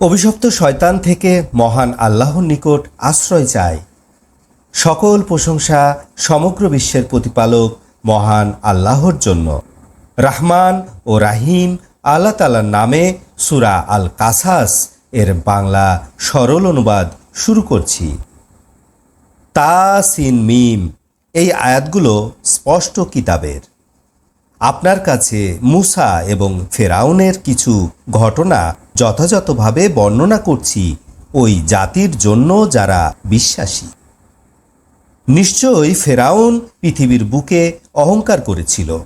অভিশপ্ত শয়তান থেকে মহান আল্লাহর নিকট আশ্রয় চায়। সকল প্রশংসা সমগ্র বিশ্বের প্রতিপালক মহান আল্লাহর জন্য। রাহমান ও রাহিম আল্লাহ তালার নামে সুরা আল কাসাস এর বাংলা সরল অনুবাদ শুরু করছি। তা সিন মিম এই আয়াতগুলো স্পষ্ট কিতাবের। আপনার কাছে মুসা এবং ফেরাউনের কিছু ঘটনা যথাযথভাবে বর্ণনা করছি ওই জাতির জন্য যারা বিশ্বাসী। নিশ্চয়ই ফেরাউন পৃথিবীর বুকে অহংকার করেছিল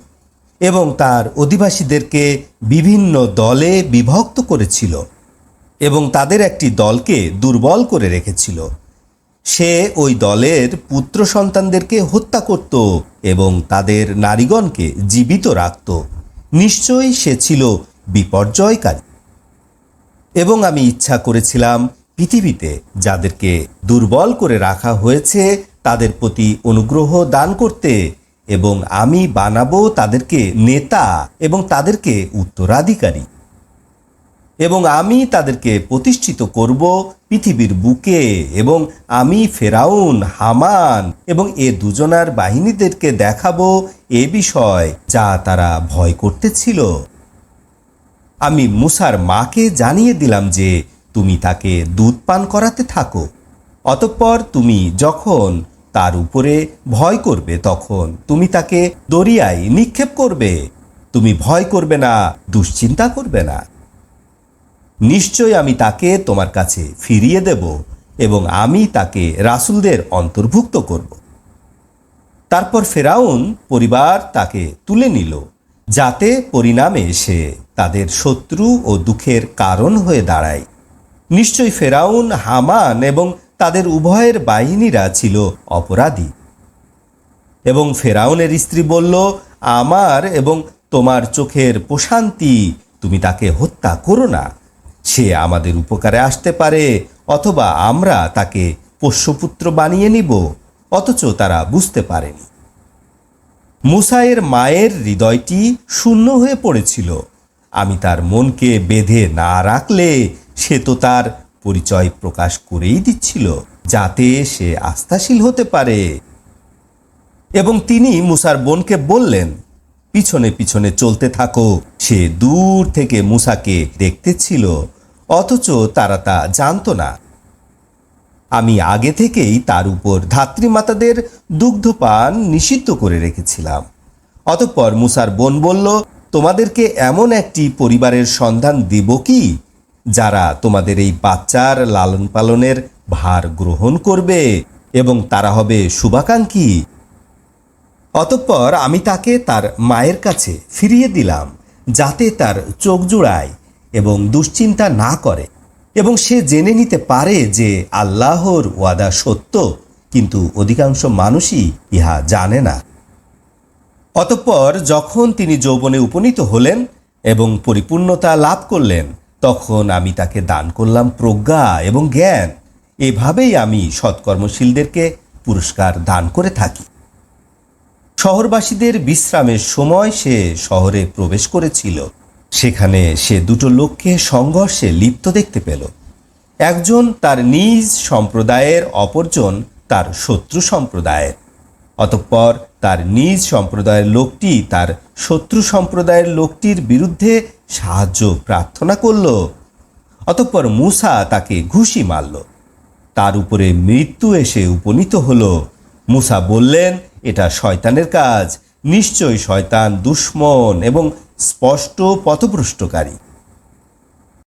এবং তার অধিবাসীদেরকে বিভিন্ন দলে বিভক্ত করেছিল এবং তাদের একটি দলকে দুর্বল করে রেখেছিল। সে ওই দলের পুত্র সন্তানদেরকে হত্যা করত এবং তাদের নারীগণকে জীবিত রাখত। নিশ্চয়ই সে ছিল বিপর্যয়কারী। এবং আমি ইচ্ছা করেছিলাম পৃথিবীতে যাদেরকে দুর্বল করে রাখা হয়েছে তাদের প্রতি অনুগ্রহ দান করতে এবং আমি বানাবো তাদেরকে নেতা এবং তাদেরকে উত্তরাধিকারী। এবং আমি তাদেরকে প্রতিষ্ঠিত করব পৃথিবীর বুকে এবং আমি ফেরাউন, হামান এবং এ দুজনার বাহিনীদেরকে দেখাবো এ বিষয় যা তারা ভয় করতেছিল। আমি মুসার মাকে জানিয়ে দিলাম যে তুমি তাকে দুধ পান করাতে থাকো, অতঃপর তুমি যখন তার উপরে ভয় করবে তখন তুমি তাকে দরিয়ায় নিক্ষেপ করবে। তুমি ভয় করবে না, দুশ্চিন্তা করবে না। নিশ্চয় আমি তাকে তোমার কাছে ফিরিয়ে দেব এবং আমি তাকে রাসুলদের অন্তর্ভুক্ত করব। তারপর ফেরাউন পরিবার তাকে তুলে নিল, যাতে পরিণামে সে তাদের শত্রু ও দুঃখের কারণ হয়ে দাঁড়ায়। নিশ্চয় ফেরাউন, হামান এবং তাদের উভয়ের বাহিনীরা ছিল অপরাধী। এবং ফেরাউনের স্ত্রী বলল, আমার এবং তোমার চোখের প্রশান্তি, তুমি তাকে হত্যা করো না। সে আমাদের উপকারে আসতে পারে, অথবা আমরা তাকে পোষ্যপুত্র বানিয়ে নিব, অথচ তারা বুঝতে পারেনি। মুসাইয়ের মায়ের হৃদয়টি শূন্য হয়ে পড়েছিল। আমি তার মনকে বেঁধে না রাখলে সে তো তার পরিচয় প্রকাশ করেই দিচ্ছিল, যাতে সে আস্থাশীল হতে পারে। এবং তিনি মুসার বোনকে বললেন, পিছনে পিছনে চলতে থাকো। সে দূর থেকে মুসাকে দেখতেছিল অথচ তারা তা জানত না। আমি আগে থেকেই তার উপর ধাত্রীমাতাদের দুগ্ধপান নিষিদ্ধ করে রেখেছিলাম। অতঃপর মুসার বোন বলল, তোমাদেরকে এমন একটি পরিবারের সন্ধান দিব কি, যারা তোমাদের এই বাচ্চার লালন পালনের ভার গ্রহণ করবে এবং তারা হবে শুভাকাঙ্ক্ষী? অতঃপর আমি তাকে তার মায়ের কাছে ফিরিয়ে দিলাম, যাতে তার চোখ জুড়ায় এবং দুশ্চিন্তা না করে। এবং সে জেনে নিতে পারে যে আল্লাহর ওয়াদা সত্য, কিন্তু অধিকাংশ মানুষই ইহা জানে না। অতঃপর যখন তিনি যৌবনে উপনীত হলেন এবং পরিপূর্ণতা লাভ করলেন, তখন আমি তাকে দান করলাম প্রজ্ঞা এবং জ্ঞান। এভাবেই আমি সৎকর্মশীলদেরকে পুরস্কার দান করে থাকি। শহরবাসীদের বিশ্রামের সময় সে শহরে প্রবেশ করেছিল। সেখানে সে দুটো লোককে সংঘর্ষে লিপ্ত দেখতে পেল। একজন তার নিজ সম্প্রদায়ের, অপরজন তার শত্রু সম্প্রদায়ের। অতঃপর তার নিজ সম্প্রদায়ের লোকটি তার শত্রু সম্প্রদায়ের লোকটির বিরুদ্ধে সাহায্য প্রার্থনা করল। অতঃপর মুসা তাকে ঘুষি মারল। তার উপরে মৃত্যু এসে উপনীত হল। মুসা বললেন, এটা শয়তানের কাজ। নিশ্চয় শয়তান দুশ্মন এবং স্পষ্ট পথভ্রষ্টকারী।